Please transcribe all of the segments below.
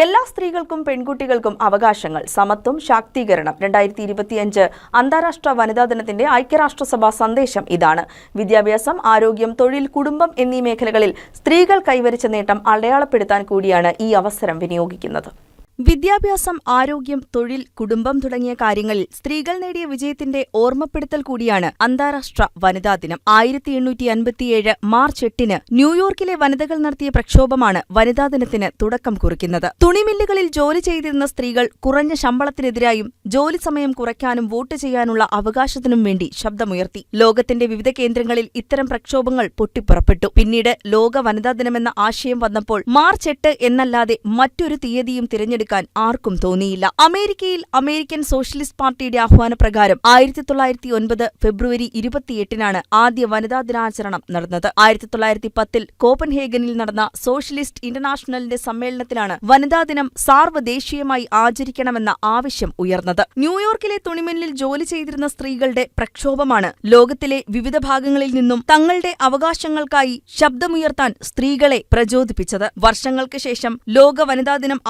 എല്ലാ സ്ത്രീകൾക്കും പെൺകുട്ടികൾക്കും അവകാശങ്ങൾ സമത്വം ശാക്തീകരണം. രണ്ടായിരത്തി ഇരുപത്തിയഞ്ച് അന്താരാഷ്ട്ര വനിതാ ദിനത്തിന്റെ ഐക്യരാഷ്ട്രസഭ സന്ദേശം ഇതാണ്. വിദ്യാഭ്യാസം ആരോഗ്യം തൊഴിൽ കുടുംബം എന്നീ മേഖലകളിൽ സ്ത്രീകൾ കൈവരിച്ച നേട്ടം അടയാളപ്പെടുത്താൻ കൂടിയാണ് ഈ അവസരം വിനിയോഗിക്കുന്നത്. വിദ്യാഭ്യാസം ആരോഗ്യം തൊഴിൽ കുടുംബം തുടങ്ങിയ കാര്യങ്ങളിൽ സ്ത്രീകൾ നേടിയ വിജയത്തിന്റെ ഓർമ്മപ്പെടുത്തൽ കൂടിയാണ് അന്താരാഷ്ട്ര വനിതാ ദിനം. ആയിരത്തി എണ്ണൂറ്റി അൻപത്തിയേഴ് മാർച്ച് എട്ടിന് ന്യൂയോർക്കിലെ വനിതകൾ നടത്തിയ പ്രക്ഷോഭമാണ് വനിതാ ദിനത്തിന് തുടക്കം കുറിക്കുന്നത്. തുണിമില്ലുകളിൽ ജോലി ചെയ്തിരുന്ന സ്ത്രീകൾ കുറഞ്ഞ ശമ്പളത്തിനെതിരായും ജോലി സമയം കുറയ്ക്കാനും വോട്ട് ചെയ്യാനുള്ള അവകാശത്തിനും വേണ്ടി ശബ്ദമുയർത്തി. ലോകത്തിന്റെ വിവിധ കേന്ദ്രങ്ങളിൽ ഇത്തരം പ്രക്ഷോഭങ്ങൾ പൊട്ടിപ്പുറപ്പെട്ടു. പിന്നീട് ലോക വനിതാ ദിനമെന്ന ആശയം വന്നപ്പോൾ മാർച്ച് എട്ട് എന്നല്ലാതെ മറ്റൊരു തീയതിയും തിരഞ്ഞെടുക്കാൻ ആർക്കും തോന്നിയില്ല. അമേരിക്കയിൽ അമേരിക്കൻ സോഷ്യലിസ്റ്റ് പാർട്ടിയുടെ ആഹ്വാനപ്രകാരം ആയിരത്തി തൊള്ളായിരത്തി ഒൻപത് ഫെബ്രുവരി ഇരുപത്തിയെട്ടിനാണ് ആദ്യ വനിതാ ദിനാചരണം നടന്നത്. ആയിരത്തി തൊള്ളായിരത്തി പത്തിൽ കോപ്പൻഹേഗനിൽ നടന്ന സോഷ്യലിസ്റ്റ് ഇന്റർനാഷണലിന്റെ സമ്മേളനത്തിലാണ് വനിതാ ദിനം സാർവദേശീയമായി ആചരിക്കണമെന്ന ആവശ്യം ഉയർന്നത്. ന്യൂയോർക്കിലെ തുണിമില്ലിൽ ജോലി ചെയ്തിരുന്ന സ്ത്രീകളുടെ പ്രക്ഷോഭമാണ് ലോകത്തിലെ വിവിധ ഭാഗങ്ങളിൽ നിന്നും തങ്ങളുടെ അവകാശങ്ങൾക്കായി ശബ്ദമുയർത്താൻ സ്ത്രീകളെ പ്രചോദിപ്പിച്ചത്. വർഷങ്ങൾക്ക് ശേഷം ലോക വനിതാ ദിനം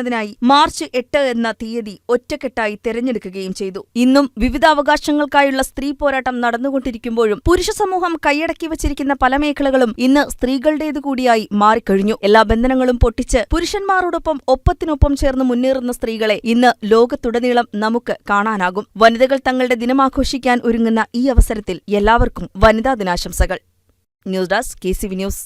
ആഘോഷിക്കുന്നതിനായി മാർച്ച് എട്ട് എന്ന തീയതി ഒറ്റക്കെട്ടായി തെരഞ്ഞെടുക്കുകയും ചെയ്തു. ഇന്നും വിവിധ അവകാശങ്ങൾക്കായുള്ള സ്ത്രീ പോരാട്ടം നടന്നുകൊണ്ടിരിക്കുമ്പോഴും പുരുഷ സമൂഹം കൈയടക്കി വച്ചിരിക്കുന്ന പല മേഖലകളും ഇന്ന് സ്ത്രീകളുടേതു കൂടിയായി മാറിക്കഴിഞ്ഞു. എല്ലാ ബന്ധനങ്ങളും പൊട്ടിച്ച് പുരുഷന്മാരോടൊപ്പം ഒപ്പത്തിനൊപ്പം ചേർന്ന് മുന്നേറുന്ന സ്ത്രീകളെ ഇന്ന് ലോകത്തുടനീളം നമുക്ക് കാണാനാകും. വനിതകൾ തങ്ങളുടെ ദിനമാഘോഷിക്കാൻ ഒരുങ്ങുന്ന ഈ അവസരത്തിൽ എല്ലാവർക്കും വനിതാ ദിനാശംസകൾ. News desk K C V news.